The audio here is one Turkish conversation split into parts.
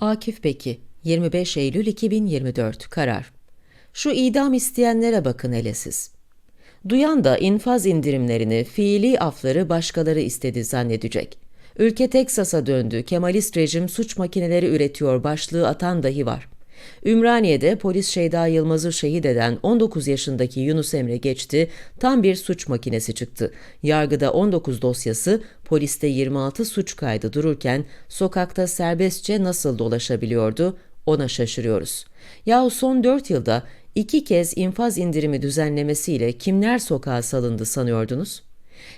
Akif Beki, 25 Eylül 2024 Karar Şu idam isteyenlere bakın hele siz. Duyan da infaz indirimlerini, fiili afları başkaları istedi zannedecek. Ülke Teksas'a döndü, Kemalist rejim suç makineleri üretiyor başlığı atan dahi var. Ümraniye'de polis Şeyda Yılmaz'ı şehit eden 19 yaşındaki Yunus Emre geçti, tam bir suç makinesi çıktı. Yargıda 19 dosyası, poliste 26 suç kaydı dururken sokakta serbestçe nasıl dolaşabiliyordu ona şaşırıyoruz. Yahu son 4 yılda iki kez infaz indirimi düzenlemesiyle kimler sokağa salındı sanıyordunuz?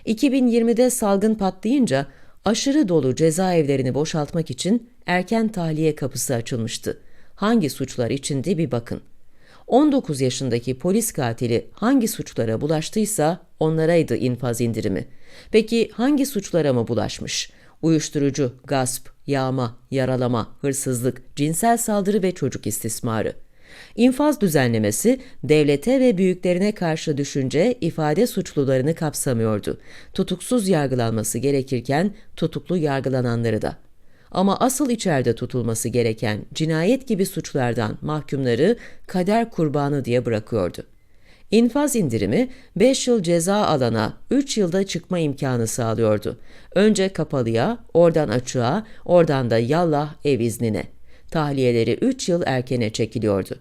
2020'de salgın patlayınca aşırı dolu cezaevlerini boşaltmak için erken tahliye kapısı açılmıştı hangi suçlar içindi bir bakın. 19 yaşındaki polis katili hangi suçlara bulaştıysa onlaraydı infaz indirimi. Peki hangi suçlara mı bulaşmış? Uyuşturucu, gasp, yağma, yaralama, hırsızlık, cinsel saldırı ve çocuk istismarı. İnfaz düzenlemesi devlete ve büyüklerine karşı düşünce ifade suçlularını kapsamıyordu. Tutuksuz yargılanması gerekirken tutuklu yargılananları da ama asıl içeride tutulması gereken cinayet gibi suçlardan mahkumları kader kurbanı diye bırakıyordu. İnfaz indirimi 5 yıl ceza alana 3 yılda çıkma imkanı sağlıyordu. Önce kapalıya, oradan açığa, oradan da yallah ev iznine. Tahliyeleri 3 yıl erkene çekiliyordu.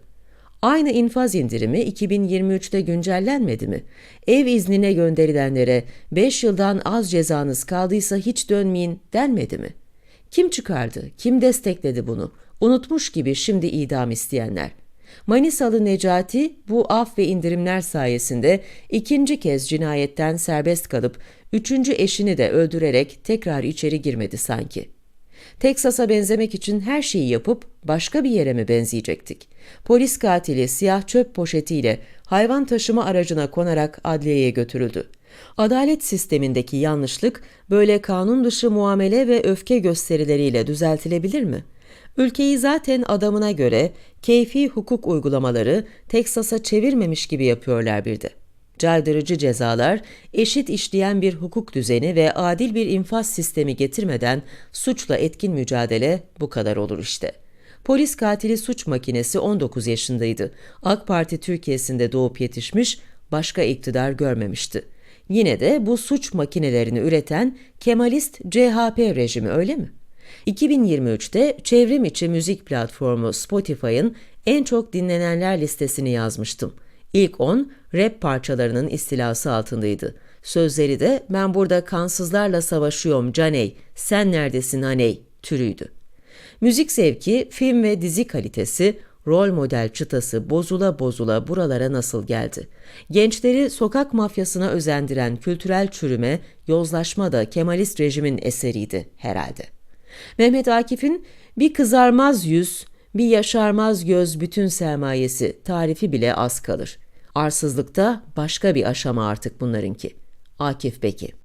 Aynı infaz indirimi 2023'te güncellenmedi mi? Ev iznine gönderilenlere 5 yıldan az cezanız kaldıysa hiç dönmeyin denmedi mi?'' Kim çıkardı, kim destekledi bunu? Unutmuş gibi şimdi idam isteyenler. Manisalı Necati bu af ve indirimler sayesinde ikinci kez cinayetten serbest kalıp üçüncü eşini de öldürerek tekrar içeri girmedi sanki. Teksas'a benzemek için her şeyi yapıp başka bir yere mi benzeyecektik? Polis katili siyah çöp poşetiyle hayvan taşıma aracına konarak adliyeye götürüldü. Adalet sistemindeki yanlışlık böyle kanun dışı muamele ve öfke gösterileriyle düzeltilebilir mi? Ülkeyi zaten adamına göre keyfi hukuk uygulamaları Teksas'a çevirmemiş gibi yapıyorlar bir de. Caydırıcı cezalar, eşit işleyen bir hukuk düzeni ve adil bir infaz sistemi getirmeden suçla etkin mücadele bu kadar olur işte. Polis katili suç makinesi 19 yaşındaydı. AK Parti Türkiye'sinde doğup yetişmiş, başka iktidar görmemişti. Yine de bu suç makinelerini üreten Kemalist CHP rejimi öyle mi? 2023'te çevrim içi müzik platformu Spotify'ın en çok dinlenenler listesini yazmıştım. İlk 10 rap parçalarının istilası altındaydı. Sözleri de ben burada kansızlarla savaşıyorum caney, sen neredesin aney türüydü. Müzik zevki, film ve dizi kalitesi, rol model çıtası bozula bozula buralara nasıl geldi? Gençleri sokak mafyasına özendiren kültürel çürüme, yozlaşma da Kemalist rejimin eseriydi herhalde. Mehmet Akif'in bir kızarmaz yüz, bir yaşarmaz göz bütün sermayesi tarifi bile az kalır. Arsızlıkta başka bir aşama artık bunlarınki. Akif Beki